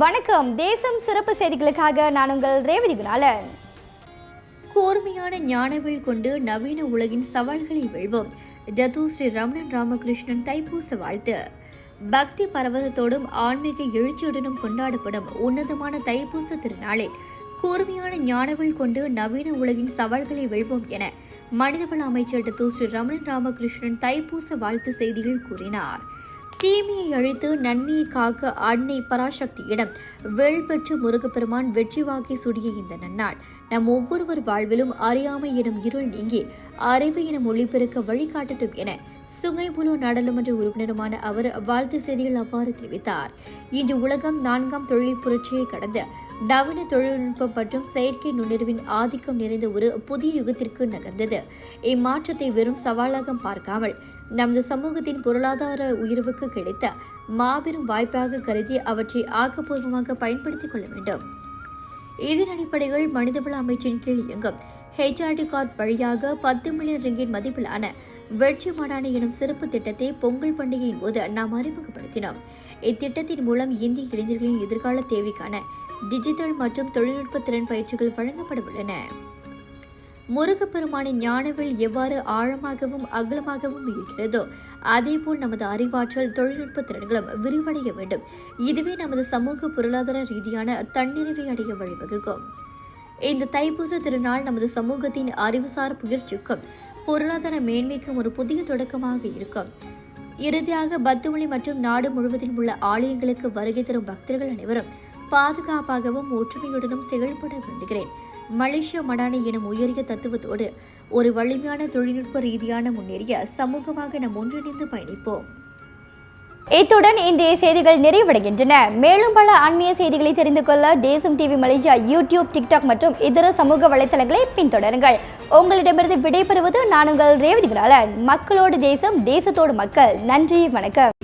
வணக்கம். தேசம் சிறப்பு செய்திகளுக்காக நான் உங்கள் ரேவதி குணாலன். கூர்மையான ஞானவில் கொண்டு நவீன உலகின் சவால்களை வெல்வோம். ஜது ஸ்ரீ ரமணன் ராமகிருஷ்ணன் தைப்பூச வாழ்த்து. பக்தி பரவசத்தோடும் ஆன்மீக எழுச்சியுடனும் கொண்டாடப்படும் உன்னதமான தைப்பூச திருநாளில் கூர்மையான ஞானவில் கொண்டு நவீன உலகின் சவால்களை வெல்வோம் என மனிதவள அமைச்சர் டத்து ஸ்ரீ ரமணன் ராமகிருஷ்ணன் தைப்பூச வாழ்த்து செய்தியில் கூறினார். தீமையை அழித்து நன்மையை காக்க அன்னை பராசக்தியிடம் வேள் பெற்று முருகப்பெருமான் வெற்றி வாக்கை சுடிய இந்த நன்னாள். நம் ஒவ்வொருவர் வாழ்விலும் அறியாமை எனும் இருள் நீங்கி அறிவு எனும் ஒளிபெருக்க வழிகாட்டட்டும் என சுங்கைபுலு நாடாளுமன்ற உறுப்பினருமான அவர் வாழ்த்து செய்தியில் அவ்வாறு தெரிவித்தார். இன்று உலகம் நான்காம் தொழில் புரட்சியை கடந்து நவீன தொழில்நுட்பம் மற்றும் செயற்கை நுண்ணறிவின் ஆதிக்கம் நிறைந்த ஒரு புதிய யுகத்திற்கு நகர்ந்தது. இம்மாற்றத்தை வெறும் சவாலாக பார்க்காமல் நமது சமூகத்தின் பொருளாதார உயர்வுக்கு கிடைத்த மாபெரும் வாய்ப்பாக கருதி அவற்றை ஆக்கப்பூர்வமாக பயன்படுத்திக் கொள்ள வேண்டும். இதன் அடிப்படையில் மனிதவள அமைச்சின் கீழ் இயங்கும். ஹெச்ஆர்டி கார்ட் வழியாக பத்து மில்லியன் ரிங்கின் மதிப்பிலான வெற்றி மாடான எனும் சிறப்பு திட்டத்தை பொங்கல் பண்டிகையின் போது நாம் அறிமுகப்படுத்தினோம். இத்திட்டத்தின் மூலம் இந்திய இளைஞர்களின் எதிர்கால தேவைக்கான டிஜிட்டல் மற்றும் தொழில்நுட்ப திறன் பயிற்சிகள் வழங்கப்பட உள்ளன. முருகப்பெருமானின் ஞானவில் எவ்வாறு ஆழமாகவும் அகலமாகவும் இருக்கிறதோ அதேபோல் நமது அறிவாற்றல் தொழில்நுட்ப திறன்களும் விரிவடைய வேண்டும். இதுவே நமது சமூக பொருளாதார ரீதியான தன்னிறைவை அடைய வழிவகுக்கும். இந்த தைப்பூச திருநாள் நமது சமூகத்தின் அறிவுசார் முயற்சிக்கும் பொருளாதார மேன்மைக்கும் ஒரு புதிய தொடக்கமாக இருக்கும். இறுதியாக பத்துமொழி மற்றும் நாடு முழுவதிலும் உள்ள ஆலயங்களுக்கு வருகை தரும் பக்தர்கள் அனைவரும் பாதுகாப்பாகவும் ஒற்றுமையுடனும் செயல்பட வேண்டுகிறேன். மலேசிய மடானி எனும் உயரிய தத்துவத்தோடு ஒரு வலிமையான தொழில்நுட்ப ரீதியான முன்னேறிய சமூகமாக நாம் ஒன்றிணைந்து பயணிப்போம். இத்துடன் இன்றைய செய்திகள் நிறைவடைகின்றன. மேலும் பல ஆன்மீக செய்திகளை தெரிந்து கொள்ள தேசம் டிவி மலேசியா யூடியூப் டிக்டாக் மற்றும் இதர சமூக வலைத்தளங்களை பின்தொடருங்கள். உங்களிடமிருந்து விடைபெறுவது நான் உங்கள் ரேவதி மக்களோடு தேசம் தேசத்தோடு மக்கள். நன்றி வணக்கம்.